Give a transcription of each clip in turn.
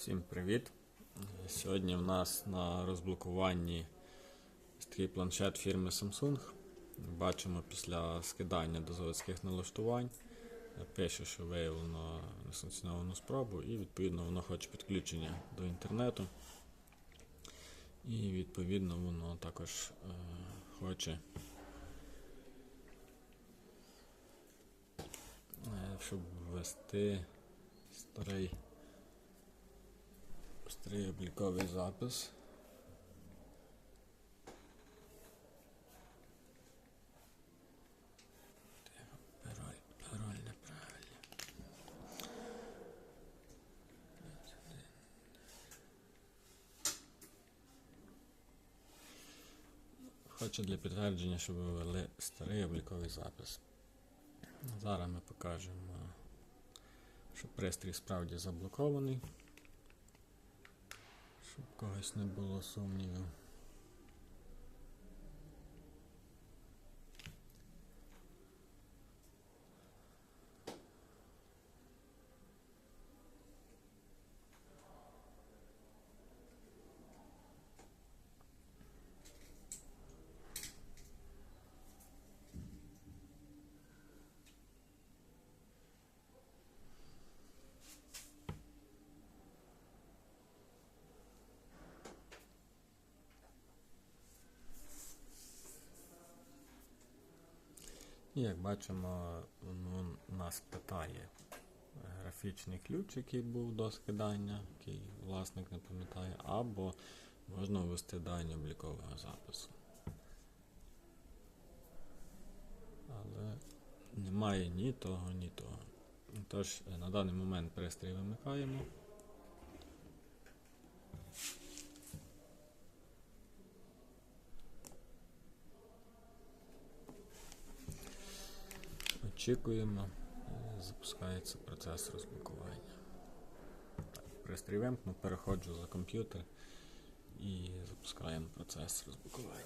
Всім привіт! Сьогодні в нас на розблокуванні такий планшет фірми Samsung. Бачимо після скидання до заводських налаштувань. Пише, що виявлено несанкціоновану спробу, і відповідно воно хоче підключення до інтернету. І відповідно воно також е, хоче, е, щоб ввести старий Старий обліковий запис. Хочу для підтвердження, щоб ви ввели старий обліковий запис. Зараз ми покажемо, що пристрій справді заблокований когось не було сумнівів. І як бачимо, ну, нас питає графічний ключ, який був до скидання, який власник не пам'ятає, або можна ввести дані облікового запису. Але немає ні того, ні того. Тож на даний момент пристрій вимикаємо. Очікуємо, запускається процес розблокування. Пристрій вимкну, переходжу за комп'ютер і запускаємо процес розблокування.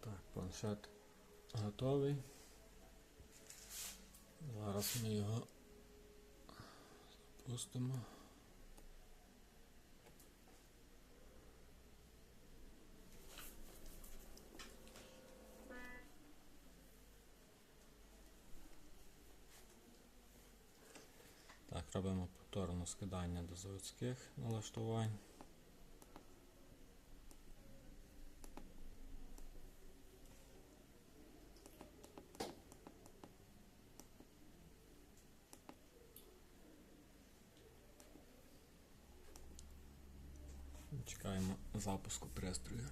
Так, планшет готовий. Зараз ми його запустимо. Так, робимо повторне скидання до заводських налаштувань. Чекаємо запуску пристрою.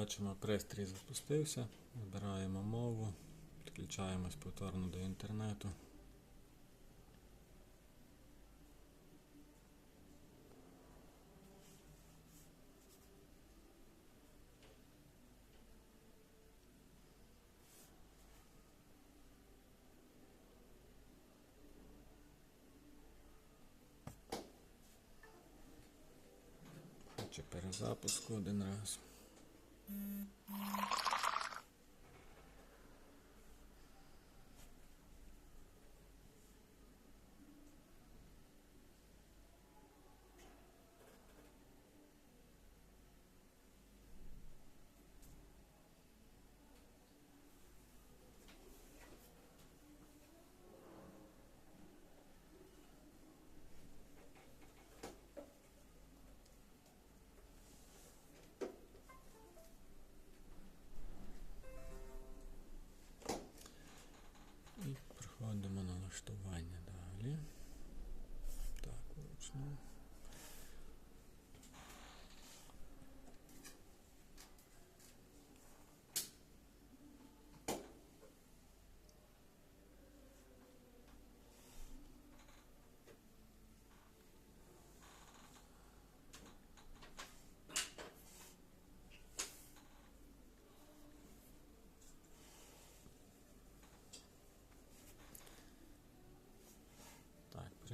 Бачимо, пристрій запустився. Вибираємо мову, підключаємось повторно до інтернету. Перезапуску один раз. Hum.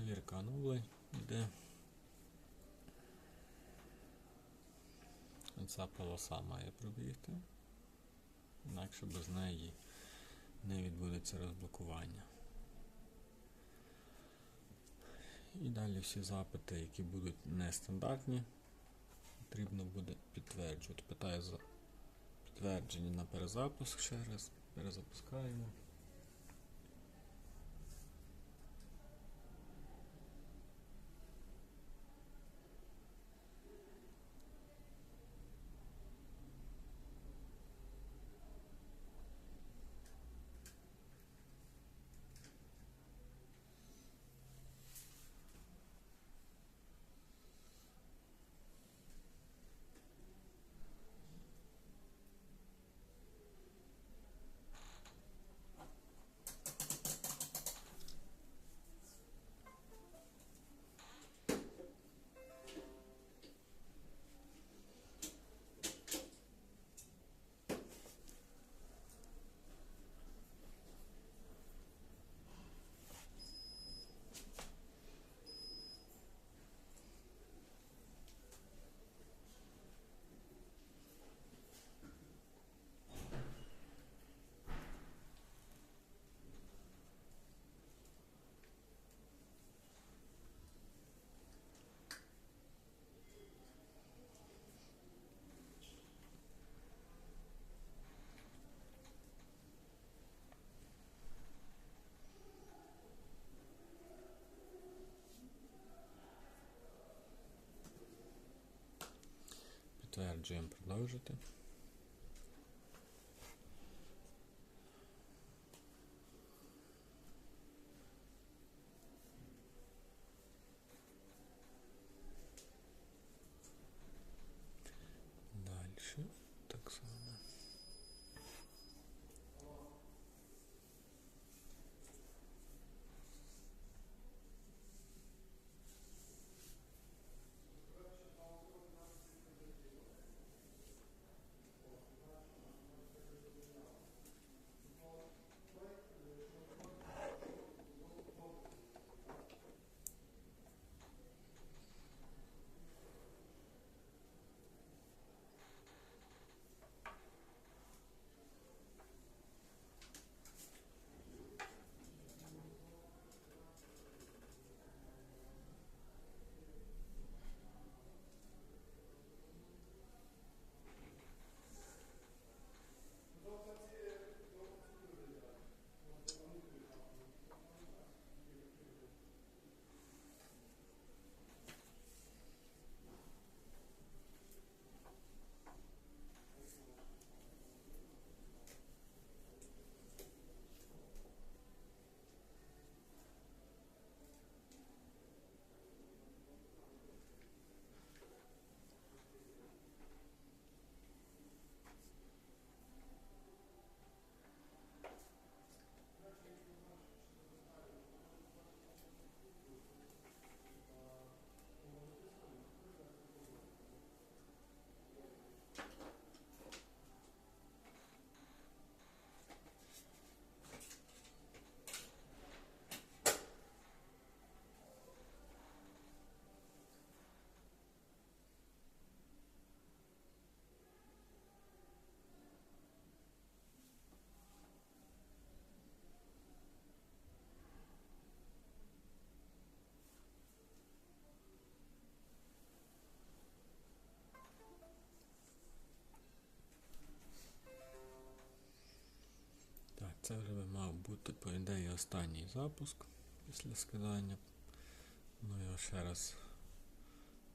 Перевірка оновлень йде. Ця полоса має пробігти. Інакше без неї не відбудеться розблокування. І далі всі запити, які будуть нестандартні, потрібно буде підтверджувати. Питаю за підтвердження на перезапуск ще раз. Перезапускаємо. Підтверджуємо продовжити. Це вже мав бути, по ідеї, останній запуск після скидання. Ну його ще раз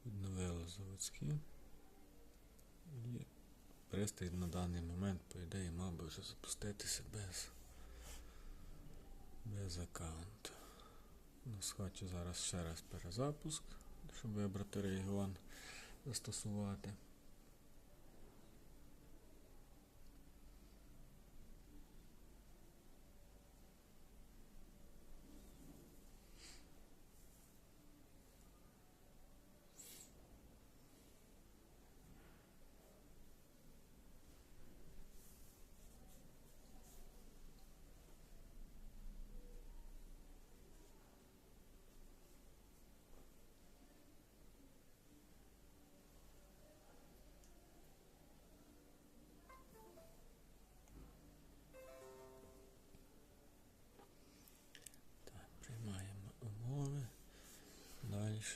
відновили заводські. І пристрій на даний момент, по ідеї, мав би вже запуститися без, без аккаунту. На схваті зараз ще раз перезапуск, щоб вибрати регіон, застосувати.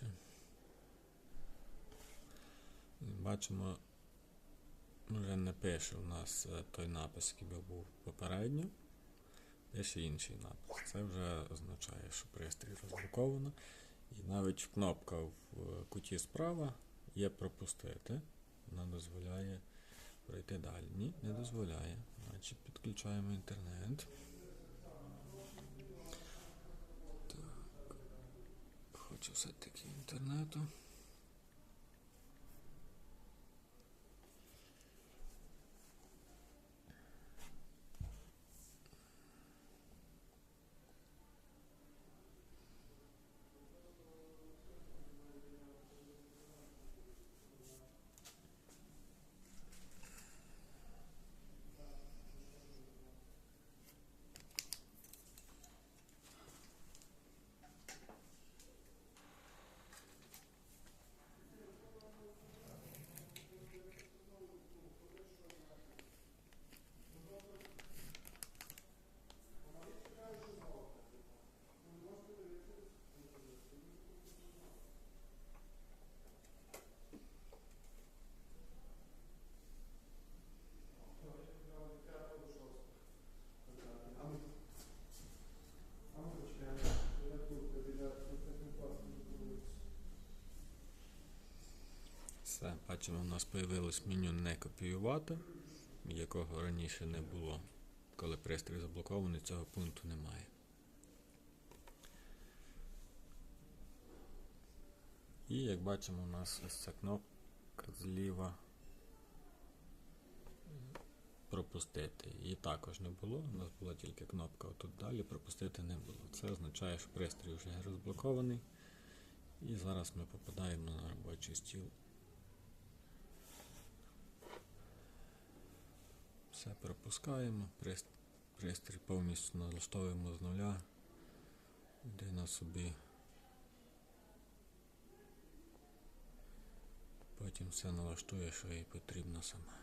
Далі. Бачимо, вже не пише у нас е, той напис, який був попередньо. Пише інший напис. Це вже означає, що пристрій розблоковано. І навіть кнопка в е, куті справа є пропустити. Вона дозволяє пройти далі. Ні, не дозволяє. Значить, підключаємо інтернет. Хочу все-таки інтернету. Все, бачимо, у нас появилось меню не копіювати, якого раніше не було. Коли пристрій заблокований, цього пункту немає. І як бачимо, у нас ось ця кнопка зліва пропустити. Її також не було. У нас була тільки кнопка отут далі, пропустити не було. Це означає, що пристрій вже розблокований. І зараз ми попадаємо на робочий стіл. Все пропускаємо, пристрій повністю налаштовуємо з нуля. Людина собі. Потім все налаштує, що їй потрібно сама.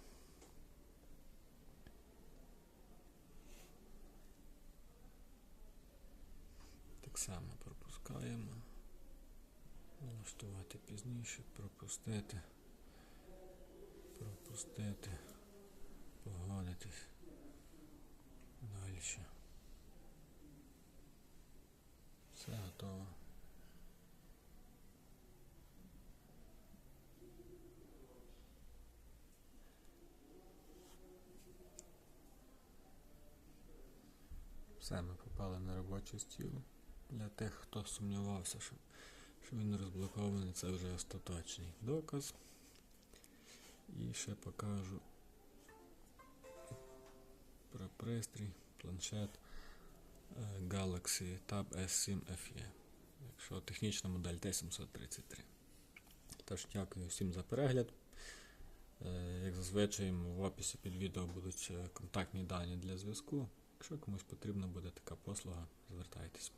Так само пропускаємо. Налаштувати пізніше, пропустити, пропустити, погодитись. Далі. Все готово. Все, ми попали на робочий стіл. Для тих, хто сумнівався, що, що він розблокований, це вже остаточний доказ. І ще покажу пристрій, планшет е, Galaxy Tab S7 FE. Якщо технічна модель T733. Тож дякую всім за перегляд. Е, Як зазвичай в описі під відео будуть е, контактні дані для зв'язку. Якщо комусь потрібна буде така послуга, звертайтесь.